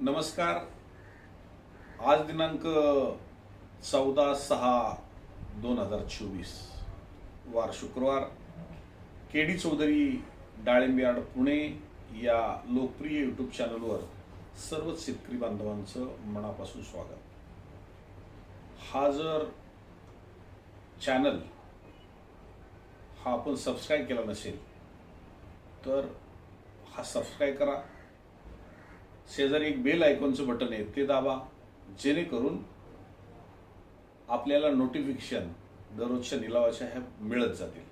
नमस्कार. आज दिनांक चौदा सहा दोन हजार चोवीस. वार शुक्रवार. के डी चौधरी डाळिंबियाड पुणे या लोकप्रिय यूट्यूब चॅनलवर सर्वच शेतकरी बांधवांचं मनापासून स्वागत. हा जर चॅनल हा आपण सबस्क्राईब केला नसेल तर हा सबस्क्राईब करा. शेजारी एक बेल आयकॉनचं बटन आहे ते दाबा. जेणेकरून आपल्याला नोटिफिकेशन दररोजच्या निलावाच्या ह्या मिळत जातील.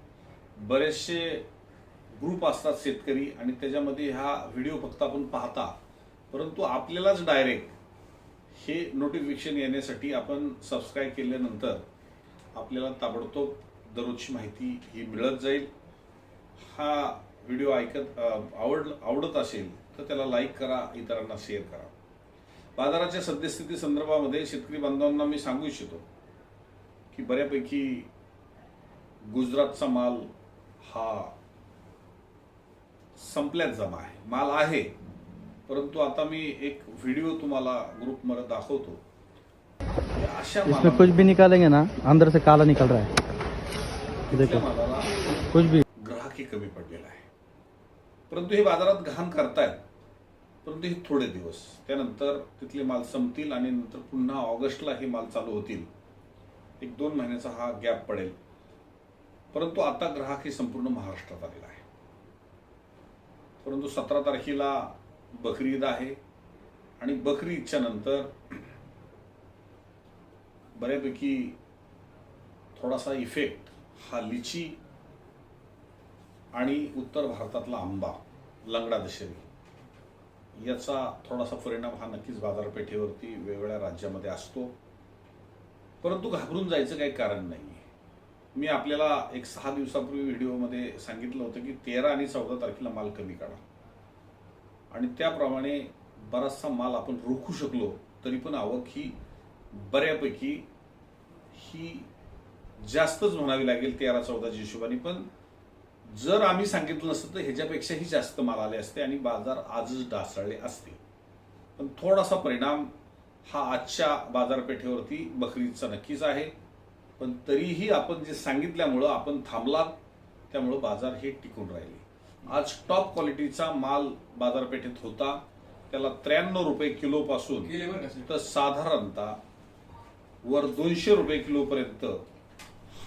बरेचसे ग्रुप असतात शेतकरी आणि त्याच्यामध्ये हा व्हिडिओ फक्त आपण पाहता. परंतु आपल्यालाच डायरेक्ट हे नोटिफिकेशन येण्यासाठी आपण सबस्क्राईब केल्यानंतर आपल्याला ताबडतोब दररोजची माहिती ही मिळत जाईल. हा व्हिडिओ ऐकत आवड आवडत असेल तर त्याला लाईक करा इतरांना शेअर करा. बाजाराच्या सद्यस्थिती संदर्भामध्ये शेतकरी बांधवांना मी सांगू इच्छितो की बऱ्यापैकी गुजरातचा माल हा संपल्यात जमा आहे. माल आहे परंतु आता मी एक व्हिडिओ तुम्हाला ग्रुपमध्ये दाखवतो. अशा इसमें कुछ भी निकालेंगे ना अंदर से काला निकल रहा है। देखो कुछ भी। ग्राहकही कमी पडलेला आहे. परंतु हे बाजारात घाण करतायत. परंतु हे थोडे दिवस. त्यानंतर तिथले माल संपतील आणि नंतर पुन्हा ऑगस्टला हे माल चालू होतील. एक दोन महिन्याचा हा गॅप पडेल. परंतु आता ग्राहक हे संपूर्ण महाराष्ट्रात आलेला आहे परंतु सतरा तारखेला बकरी ईद आहे. आणि बकरी ईदच्या नंतर बऱ्यापैकी थोडासा इफेक्ट हा लिची आणि उत्तर भारतातला आंबा लंगडा दशेरी याचा थोडासा परिणाम हा नक्कीच बाजारपेठेवरती वेगवेगळ्या राज्यामध्ये असतो. परंतु घाबरून जायचं काही कारण नाही मी आपल्याला एक सहा दिवसापूर्वी व्हिडिओमध्ये सांगितलं होतं की तेरा आणि चौदा तारखेला माल कमी काढा. आणि त्याप्रमाणे बराचसा माल आपण रोखू शकलो तरी पण आवक ही बऱ्यापैकी ही जास्तच म्हणावी लागेल तेरा चौदाच्या हिशोबाने पण जर आम्ही सांगितलं नसतं तर ह्याच्यापेक्षाही जास्त माल आले असते आणि बाजार आजच ढासळले असते. पण थोडासा परिणाम हा आजच्या बाजारपेठेवरती बकरीचा नक्कीच आहे. पण तरीही आपण जे सांगितल्यामुळं आपण थांबलात त्यामुळं बाजार हे टिकून राहिले. आज टॉप क्वालिटीचा माल बाजारपेठेत होता. त्याला त्र्याण्णव रुपये किलो पासून तर साधारणतः वर दोनशे रुपये किलो पर्यंत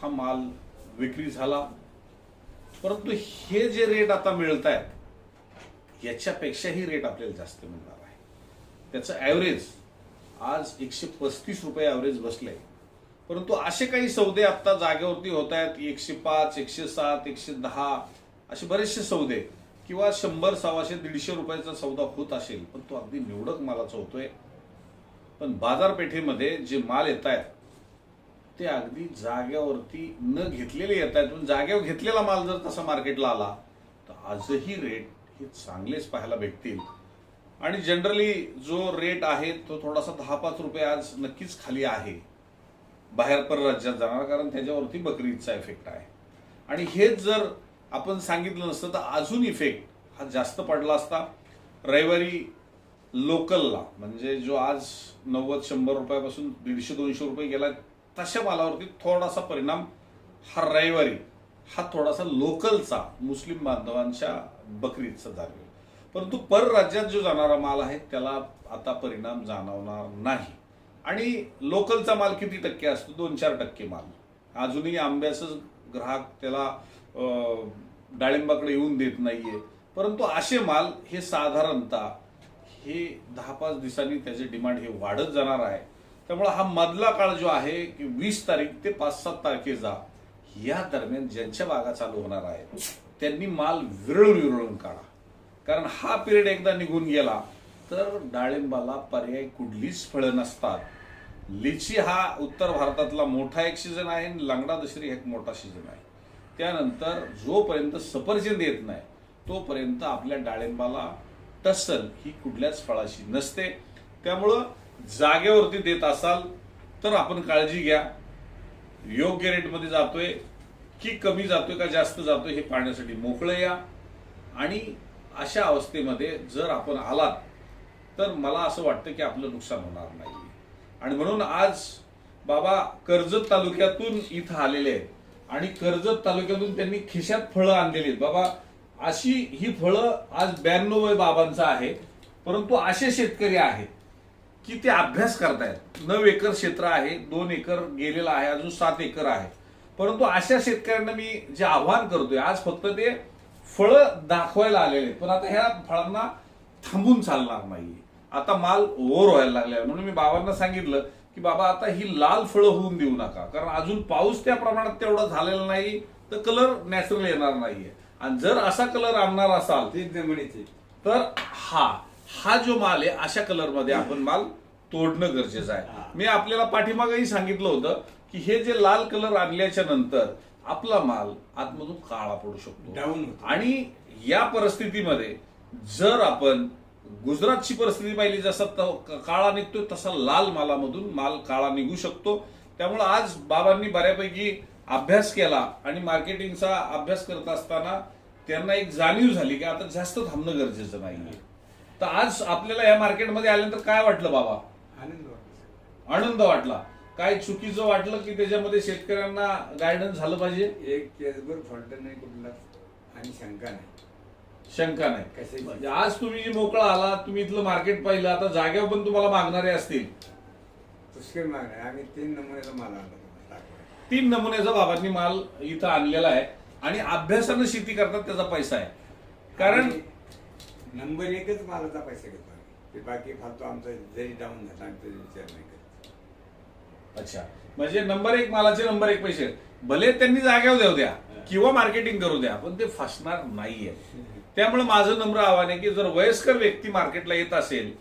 हा माल विक्री झाला. परंतु हे जे रेट आता मिळत आहेत याच्यापेक्षाही रेट आपल्याला जास्त मिळणार आहे. त्याचं ॲव्हरेज आज एकशे पस्तीस रुपये ॲव्हरेज बसले परंतु असे काही सौदे आत्ता जागेवरती होत आहेत एकशे पाच एकशे सात एकशे दहा असे बरेचसे सौदे. किंवा शंभर सव्वाशे दीडशे रुपयाचा सौदा होत असेल पण तो अगदी निवडक मालाचा होतोय. पण बाजारपेठेमध्ये जे माल येत आहेत ते अगदी जाग्यावरती न घेतलेले येत आहेत पण जाग्यावर घेतलेला माल जर तसा मार्केटला आला तर आजही रेट हे चांगलेच पाहायला भेटतील. आणि जनरली जो रेट आहे तो थोडासा दहा पाच रुपये आज नक्कीच खाली आहे. बाहेर परराज्यात जाणार कारण त्याच्यावरती बकरीचा इफेक्ट आहे. आणि हेच जर आपण सांगितलं नसतं तर अजून इफेक्ट हा जास्त पडला असता. रविवारी लोकलला म्हणजे जो आज नव्वद शंभर रुपयापासून दीडशे दोनशे रुपये गेला तशा मालावरती थोडासा परिणाम हा रविवारी हा थोडासा लोकलचा मुस्लिम बांधवांच्या बकरीचा जाणवेल परंतु परराज्यात जो जाणारा माल आहे त्याला आता परिणाम जाणवणार नाही. आणि लोकलचा माल किती टक्के असतो? दोन चार टक्के माल. अजूनही आंब्याचं ग्राहक त्याला डाळिंबाकडे येऊन देत नाहीये. परंतु असे माल हे साधारणतः हे दहा पाच दिवसांनी त्याचे डिमांड हे वाढत जाणार आहे. त्यामुळे हा मधला काळ जो आहे की वीस तारीख ते पाच सात तारखेचा या दरम्यान ज्यांच्या बागा चालू होणार आहेत त्यांनी माल विरळून विरळून काढा. कारण हा पिरियड एकदा निघून गेला तर डाळिंबाला पर्याय कुठलीच फळं नसतात. लिची हा उत्तर भारतातला मोठा एक सीझन आहे आणि लंगडा दशरी एक मोठा सीझन आहे. त्यानंतर जोपर्यंत सफरचंद येत नाही तोपर्यंत आपल्या डाळिंबाला टसल ही कुठल्याच फळाशी नसते. त्यामुळं जागेवरती देत असाल तर आपण काळजी घ्या. योग्य रेटमध्ये जातोय की कमी जातोय का जास्त जातोय हे पाहण्यासाठी मोकळं या. आणि अशा अवस्थेमध्ये जर आपण आलात तर मला असं वाटतं की आपलं नुकसान होणार नाही. आणि म्हणून आज बाबा कर्जत तालुक्यातून इथं आलेले आहेत. आणि कर्जत तालुक्यातून त्यांनी खिशात फळं आणलेली आहेत. बाबा अशी ही फळं आज ब्याण्णव वय बाबांचं आहे परंतु असे शेतकरी आहेत की ते अभ्यास करतायत. नऊ एकर क्षेत्र आहे दोन एकर गेलेलं आहे अजून सात एकर आहे. परंतु अशा शेतकऱ्यांना मी जे आव्हान करतोय आज फक्त ते फळं दाखवायला आलेले पण आता ह्या फळांना थांबून चालणार नाही आता माल ओव्हर व्हायला लागलाय. म्हणून मी बाबांना सांगितलं की बाबा आता ही लाल फळं होऊन देऊ नका. कारण अजून पाऊस त्या प्रमाणात तेवढा झालेला नाही तर कलर नॅचरल येणार नाहीये. आणि जर असा कलर आणणार असाल जमिनीची. तर हा हा जो माल आहे अशा कलरमध्ये आपण माल तोडणं गरजेचं. आहे. मी आपल्याला पाठीमागेही सांगितलं होतं की हे जे लाल कलर आणल्याच्या नंतर आपला माल आतमधून काळा पडू शकतो. आणि या परिस्थितीमध्ये जर आपण गुजरातची परिस्थिती पाहिली जसा त- काळा निघतोय तसा लाल मालामधून माल काळा निघू शकतो. त्यामुळे आज बाबांनी बऱ्यापैकी अभ्यास केला आणि मार्केटिंगचा अभ्यास करत असताना त्यांना एक जाणीव झाली की आता जास्त थांबणं गरजेचं नाहीये. तर आज आपल्याला या मार्केटमध्ये आल्यानंतर काय वाटलं बाबा? आनंद आनंद वाटला. काय चुकीचं वाटलं की त्याच्यामध्ये शेतकऱ्यांना गायडन्स झालं पाहिजे? एक केसभर फॉल्ट नाही कुठला आणि शंका नाही. शंका नाही. कशाची? म्हणजे आज तुम्ही जे मोकळा आला तुम्ही इथलं मार्केट पाहिलं आता जागेवर पण तुम्हाला मागणारे असतील. पुष्कळ माग आहे. आम्ही तीन नमुन्याचा माल आणला दाखवायला. तीन नमुन्याचा बाबांनी माल इथं आणलेला आहे आणि अभ्यासानं शेती करतात त्याचा पैसा आहे. कारण आणि नंबर एकच मालाचा पैसा घेतो आम्ही. ते बाकी फालतू आमचा जरी डाऊन झाला आम्ही तरी विचार नाही करत. अच्छा. म्हणजे नंबर एक मालाचे नंबर एक पैसे भले त्यांनी जागेवर देऊ द्या किंवा मार्केटिंग करू द्या पण ते फसणार नाहीये. त्यामुळे माझं नम्र आव्हान आहे की जर वयस्कर व्यक्ती मार्केटला येत असेल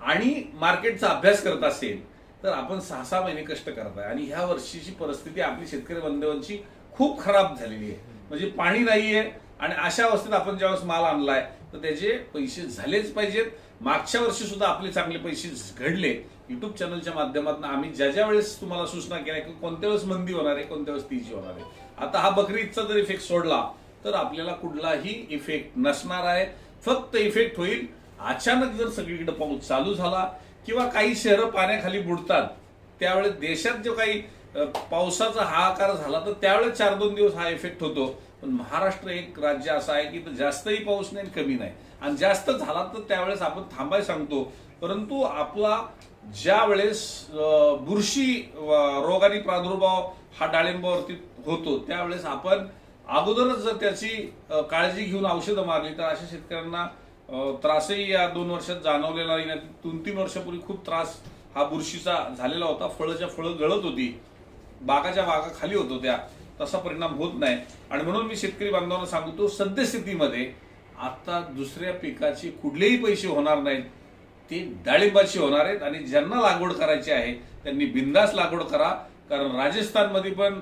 आणि मार्केटचा अभ्यास करत असेल तर आपण सहा सहा महिने कष्ट करताय. आणि ह्या वर्षीची परिस्थिती आपली शेतकरी बांधवांची खूप खराब झालेली आहे. म्हणजे पाणी नाहीये आणि अशा अवस्थेत आपण ज्यावेळेस माल आणलाय तर त्याचे पैसे झालेच पाहिजेत. मागच्या वर्षी सुद्धा आपले चांगले पैसे घडले. युट्यूब चॅनलच्या माध्यमातून आम्ही ज्या ज्या वेळेस तुम्हाला सूचना केल्या की कोणत्या वेळेस मंदी होणार आहे कोणत्या वेळेस तीजी होणार आहे. आता हा बकरी ईदचा जर इफेक्ट सोडला तर आपल्याला कुठलाही इफेक्ट नसणार आहे. फक्त इफेक्ट होईल अचानक जर सगळीकडे पाऊस चालू झाला किंवा काही शहरं पाण्याखाली बुडतात त्यावेळेस देशात जो काही पावसाचा हाहाकार झाला तर त्यावेळेस चार दोन दिवस हा इफेक्ट होतो. पण महाराष्ट्र एक राज्य असं आहे की जास्तही पाऊस नाही कमी नाही. आणि जास्त झाला तर त्यावेळेस आपण थांबाय सांगतो. परंतु आपला ज्या वेळेस बुरशी रोगाने प्रादुर्भाव हा डाळिंबावरती होतो त्यावेळेस आपण अगोदरच जर त्याची काळजी घेऊन औषधं मारली तर अशा शेतकऱ्यांना त्रासही या दोन वर्षात जाणवलेला नाही. दोन तीन वर्षापूर्वी खूप त्रास हा बुरशीचा झालेला होता. फळच्या फळं गळत होती. बागाच्या बागा खाली होत होत्या. तसा परिणाम होत नाही. आणि म्हणून मी शेतकरी बांधवांना सांगतो सद्यस्थितीमध्ये आता दुसऱ्या पिकाचे कुठलेही पैसे होणार नाहीत. ते डाळिंबाची होणार आहेत आणि ज्यांना लागवड करायची आहे त्यांनी बिंदास लागवड करा. कारण राजस्थानमध्ये पण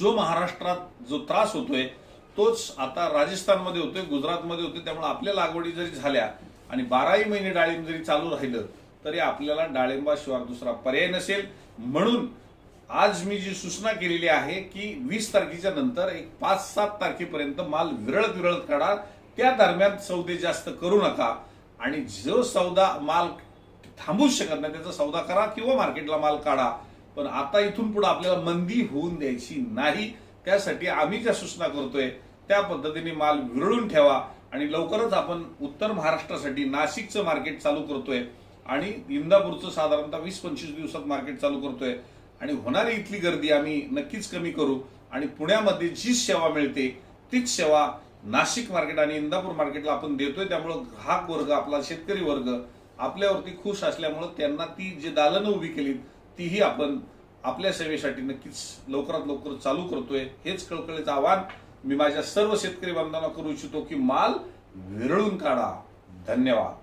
जो महाराष्ट्रात जो त्रास होतोय तोच आता राजस्थानमध्ये होतोय गुजरातमध्ये होतोय. त्यामुळे आपल्या लागवडी जरी झाल्या आणि बाराही महिने डाळिंब जरी चालू राहिलं तरी आपल्याला डाळिंबाशिवाय दुसरा पर्याय नसेल. म्हणून आज मी जी सूचना केलेली आहे की वीस तारखेच्या नंतर एक पाच सात तारखेपर्यंत माल विरळत विरळत काढा. त्या दरम्यान सौदे जास्त करू नका. आणि जो सौदा माल थांबूच शकत नाही त्याचा सौदा करा किंवा मार्केटला माल काढा. पण आता इथून पुढे आपल्याला मंदी होऊन द्यायची नाही. त्यासाठी आम्ही ज्या सूचना करतोय त्या पद्धतीने माल विरळून ठेवा. आणि लवकरच आपण उत्तर महाराष्ट्रासाठी नाशिकचं मार्केट चालू करतोय. आणि इंदापूरचं साधारणतः वीस पंचवीस दिवसात मार्केट चालू करतोय. आणि होणारी इथली गर्दी आम्ही नक्कीच कमी करू. आणि पुण्यामध्ये जी सेवा मिळते तीच सेवा नाशिक मार्केट आणि इंदापूर मार्केटला आपण देतोय. त्यामुळं ग्राहक वर्ग आपला शेतकरी वर्ग आपल्यावरती खुश असल्यामुळं त्यांना ती जी दालनं उभी केली तीही आपण आपल्या सेवेसाठी नक्कीच लवकरात लवकर चालू करतोय. हेच कळकळीचं आव्हान मी माझ्या सर्व शेतकरी बांधवांना करू इच्छितो की माल विरळून काढा. धन्यवाद.